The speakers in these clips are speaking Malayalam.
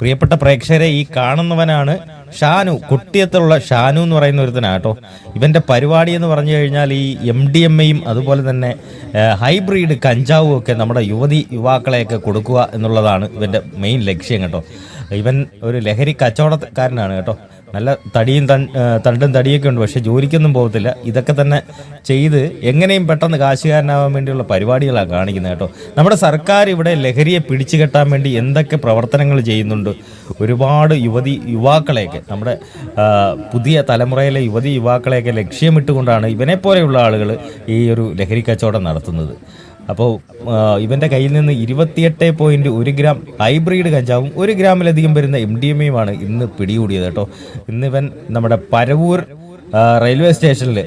പ്രിയപ്പെട്ട പ്രേക്ഷകരെ ഈ കാണുന്നവനാണ് ഷാനു. കുട്ടിയത്തുള്ള ഷാനു എന്ന് പറയുന്ന ഒരുത്തനാണ് കേട്ടോ. ഇവന്റെ പരിപാടി എന്ന് പറഞ്ഞു കഴിഞ്ഞാൽ ഈ എം ഡി എം എയും അതുപോലെ തന്നെ ഹൈബ്രിഡ് കഞ്ചാവും ഒക്കെ നമ്മുടെ യുവതി യുവാക്കളെയൊക്കെ കൊടുക്കുക എന്നുള്ളതാണ് ഇവന്റെ മെയിൻ ലക്ഷ്യം കേട്ടോ. ഇവൻ ഒരു ലഹരി കച്ചവടക്കാരനാണ് കേട്ടോ. നല്ല തടിയും തണ്ടും തടിയൊക്കെ ഉണ്ട് പക്ഷെ ജോലിക്കൊന്നും പോകത്തില്ല. ഇതൊക്കെ തന്നെ ചെയ്ത് എങ്ങനെയും പെട്ടെന്ന് കാശുകാരനാവാൻ വേണ്ടിയുള്ള പരിപാടികളാണ് കാണിക്കുന്നത് കേട്ടോ. നമ്മുടെ സർക്കാർ ഇവിടെ ലഹരിയെ പിടിച്ചു കെട്ടാൻ വേണ്ടി എന്തൊക്കെ പ്രവർത്തനങ്ങൾ ചെയ്യുന്നുണ്ട്? ഒരുപാട് യുവതി യുവാക്കളെയൊക്കെ നമ്മുടെ പുതിയ തലമുറയിലെ യുവതി യുവാക്കളെയൊക്കെ ലക്ഷ്യമിട്ടുകൊണ്ടാണ് ഇവനെ പോലെയുള്ള ആളുകൾ ഈ ഒരു ലഹരി കച്ചവടം നടത്തുന്നത്. അപ്പോൾ ഇവന്റെ കയ്യിൽ നിന്ന് ഇരുപത്തിയെട്ട് പോയിന്റ് ഒരു ഗ്രാം ഹൈബ്രിഡ് കഞ്ചാവും ഒരു ഗ്രാമിലധികം വരുന്ന എം ഡി എം എയുമാണ് ഇന്ന് പിടികൂടിയത് കേട്ടോ. ഇന്ന് ഇവൻ നമ്മുടെ പരവൂർ റെയിൽവേ സ്റ്റേഷനിൽ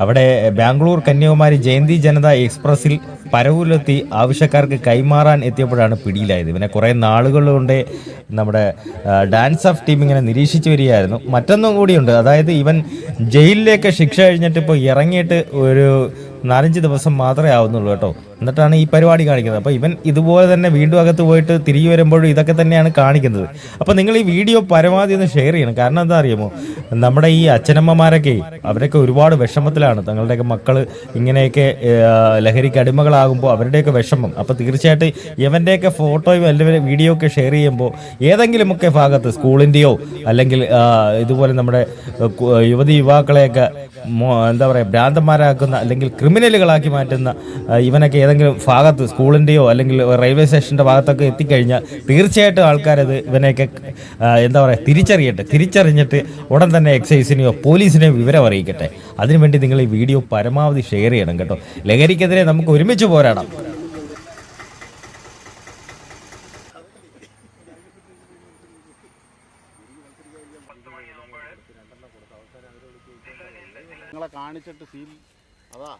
അവിടെ ബാംഗ്ലൂർ കന്യാകുമാരി ജയന്തി ജനത എക്സ്പ്രസിൽ പരവൂരിലെത്തി ആവശ്യക്കാർക്ക് കൈമാറാൻ എത്തിയപ്പോഴാണ് പിടിയിലായത്. ഇവനെ കുറേ നാളുകൾ കൊണ്ട് നമ്മുടെ ഡാൻസ് ഓഫ് ടീം ഇങ്ങനെ നിരീക്ഷിച്ചു വരികയായിരുന്നു. മറ്റൊന്നും കൂടിയുണ്ട്. അതായത് ഇവൻ ജയിലിലേക്ക് ശിക്ഷ കഴിഞ്ഞിട്ട് ഇപ്പോൾ ഇറങ്ങിയിട്ട് ഒരു നാലഞ്ച് ദിവസം മാത്രമേ ആവുന്നുള്ളൂ കേട്ടോ. എന്നിട്ടാണ് ഈ പരിപാടി കാണിക്കുന്നത്. അപ്പോൾ ഇവൻ ഇതുപോലെ തന്നെ വീണ്ടും അകത്ത് പോയിട്ട് തിരികെ വരുമ്പോഴും ഇതൊക്കെ തന്നെയാണ് കാണിക്കുന്നത്. അപ്പോൾ നിങ്ങൾ ഈ വീഡിയോ പരമാവധി ഒന്ന് ഷെയർ ചെയ്യണം. കാരണം എന്താ അറിയുമോ? നമ്മുടെ ഈ അച്ഛനമ്മമാരൊക്കെ അവരൊക്കെ ഒരുപാട് വിഷമത്തിലാണ്. തങ്ങളുടെയൊക്കെ മക്കൾ ഇങ്ങനെയൊക്കെ ലഹരിക്ക് അടിമകളാകുമ്പോൾ അവരുടെയൊക്കെ വിഷമം. അപ്പോൾ തീർച്ചയായിട്ടും ഇവന്റെയൊക്കെ ഫോട്ടോയും അല്ലെങ്കിൽ വീഡിയോ ഒക്കെ ഷെയർ ചെയ്യുമ്പോൾ ഏതെങ്കിലുമൊക്കെ ഭാഗത്ത് സ്കൂളിന്റെയോ അല്ലെങ്കിൽ ഇതുപോലെ നമ്മുടെ യുവതി യുവാക്കളെയൊക്കെ എന്താ പറയുക ഭ്രാന്തന്മാരാക്കുന്ന അല്ലെങ്കിൽ ക്രിമിനലുകളാക്കി മാറ്റുന്ന ഇവനൊക്കെ ഏതെങ്കിലും ഭാഗത്ത് സ്കൂളിന്റെയോ അല്ലെങ്കിൽ റെയിൽവേ സ്റ്റേഷന്റെ ഭാഗത്തൊക്കെ എത്തിക്കഴിഞ്ഞാൽ തീർച്ചയായിട്ടും ആൾക്കാരത് ഇവനെയൊക്കെ എന്താ പറയുക തിരിച്ചറിയട്ടെ. തിരിച്ചറിഞ്ഞിട്ട് ഉടൻ തന്നെ എക്സൈസിനെയോ പോലീസിനെയോ വിവരം അറിയിക്കട്ടെ. അതിനുവേണ്ടി നിങ്ങൾ ഈ വീഡിയോ പരമാവധി ഷെയർ ചെയ്യണം കേട്ടോ. ലഹരിക്കെതിരെ നമുക്ക് ഒരുമിച്ച് പോരാടാം. നിങ്ങളെ കാണിച്ചിട്ട് സീൽ അതാ.